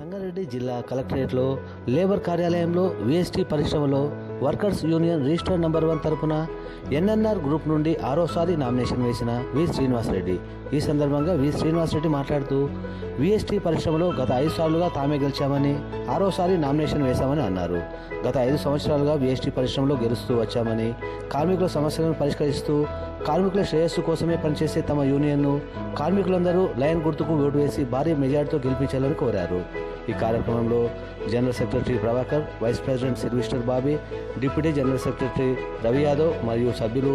సంగారెడ్డి జిల్లా కలెక్టరేట్లో లేబర్ కార్యాలయంలో విఎస్టీ పరిశ్రమలో workers union register number one తరపున ఎన్ఎన్ఆర్ గ్రూప్ నుండి ఆరోసారి నామినేషన్ వేసిన వి శ్రీనివాసరెడ్డి. ఈ సందర్భంగా వి శ్రీనివాసరెడ్డి మాట్లాడుతూ విఎస్టీ పరిశ్రమలో గత ఐదు సార్లుగా తామే గెలిచామని ఆరోసారి నామినేషన్ వేశామని అన్నారు. గత ఐదు సంవత్సరాలుగా విఎస్టీ పరిశ్రమలో గెలుస్తూ వచ్చామని కార్మికుల సమస్యలను పరిష్కరిస్తూ కార్మికుల శ్రేయస్సు కోసమే పనిచేసే తమ యూనియన్ను కార్మికులందరూ లయన్ గుర్తుకు ఓటు వేసి భారీ మెజార్టీతో గెలిపించాలని కోరారు. ఈ కార్యక్రమంలో general secretary Prabhakar vice president Sylvester Bobby deputy general secretary Ravi Yadav మరియు సభ్యులు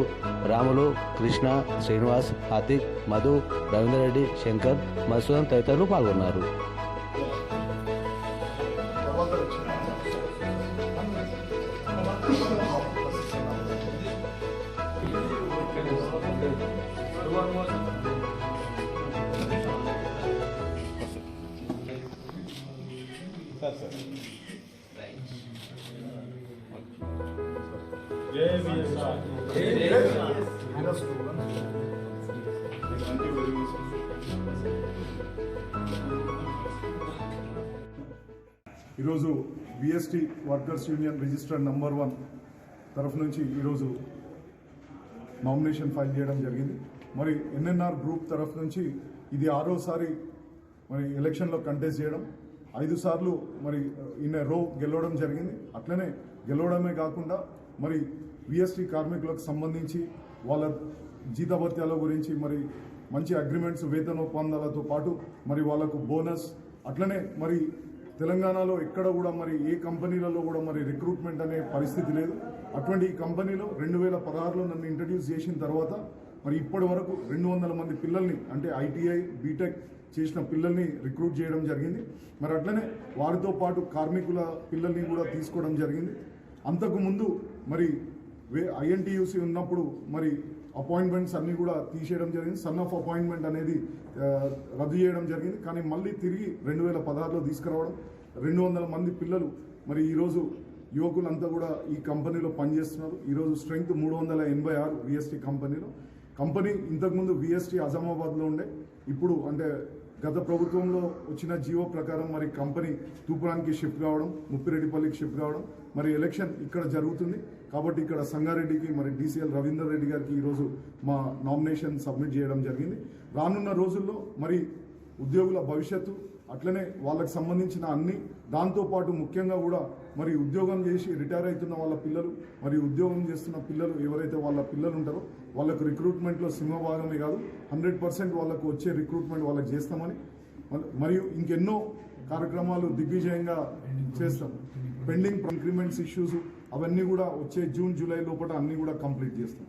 రాములు కృష్ణ శ్రీనివాస్ హార్దిక్ మధు రవీందర్ రెడ్డి శంకర్ మధుసూదన్ తదితరులు పాల్గొన్నారు. ఈరోజు BST workers union register number one తరఫు నుంచి ఈరోజు నామినేషన్ ఫైల్ చేయడం జరిగింది. మరి ఎన్ఎన్ఆర్ గ్రూప్ తరఫు నుంచి ఇది ఆరోసారి మరి ఎలక్షన్లో కంటెస్ట్ చేయడం ఐదు సార్లు మరి ఇన్ రో గెలవడం జరిగింది. అట్లనే గెలవడమే కాకుండా మరి విఎస్టీ కార్మికులకు సంబంధించి వాళ్ళ జీతభత్యాల గురించి మరి మంచి అగ్రిమెంట్స్ వేతన ఒప్పందాలతో పాటు మరి వాళ్ళకు బోనస్. అట్లనే మరి తెలంగాణలో ఎక్కడ కూడా మరి ఏ కంపెనీలలో కూడా మరి రిక్రూట్మెంట్ అనే పరిస్థితి లేదు. అటువంటి ఈ కంపెనీలో రెండు వేల పదహారులో నన్ను ఇంట్రడ్యూస్ చేసిన తర్వాత మరి ఇప్పటి వరకు రెండు వందల మంది పిల్లల్ని అంటే ఐటీఐ బీటెక్ చేసిన పిల్లల్ని రిక్రూట్ చేయడం జరిగింది. మరి అట్లనే వారితో పాటు కార్మికుల పిల్లల్ని కూడా తీసుకోవడం జరిగింది. అంతకు ముందు మరి వే ఐఎన్టీయూసీ ఉన్నప్పుడు మరి అపాయింట్మెంట్స్ అన్నీ కూడా తీసేయడం జరిగింది. సన్ ఆఫ్ అపాయింట్మెంట్ అనేది రద్దు చేయడం జరిగింది. కానీ మళ్ళీ తిరిగి రెండు వేల పదహారులో తీసుకురావడం రెండు వందల మంది పిల్లలు మరి ఈరోజు యువకులంతా కూడా ఈ కంపెనీలో పనిచేస్తున్నారు. ఈరోజు స్ట్రెంగ్త్ మూడు వందల ఎనభై ఆరు విఎస్టీ కంపెనీలో. కంపెనీ ఇంతకుముందు విఎస్టీ అజామాబాద్లో ఉండే. ఇప్పుడు అంటే గత ప్రభుత్వంలో వచ్చిన జీవో ప్రకారం మరి కంపెనీ తూపురానికి షిఫ్ట్ కావడం ముప్పిరెడ్డిపల్లికి షిఫ్ట్ కావడం మరి ఎలక్షన్ ఇక్కడ జరుగుతుంది. కాబట్టి ఇక్కడ సంగారెడ్డికి మరి డీసీఎల్ రవీందర్ రెడ్డి గారికి ఈరోజు మా నామినేషన్ సబ్మిట్ చేయడం జరిగింది. రానున్న రోజుల్లో మరి ఉద్యోగుల భవిష్యత్తు అట్లనే వాళ్ళకి సంబంధించిన అన్ని దాంతోపాటు ముఖ్యంగా కూడా మరి ఉద్యోగం చేసి రిటైర్ అవుతున్న వాళ్ళ పిల్లలు మరి ఉద్యోగం చేస్తున్న పిల్లలు ఎవరైతే వాళ్ళ పిల్లలు ఉంటారో వాళ్ళకు రిక్రూట్మెంట్లో సింహభాగమే కాదు హండ్రెడ్ పర్సెంట్ వాళ్ళకు వచ్చే రిక్రూట్మెంట్ వాళ్ళకి చేస్తామని. మరియు ఇంకెన్నో కార్యక్రమాలు దిగ్విజయంగా చేస్తాం. పెండింగ్ ఇంక్రిమెంట్స్ ఇష్యూస్ అవన్నీ కూడా వచ్చే జూన్ జూలై లోపల అన్నీ కూడా కంప్లీట్ చేస్తాం.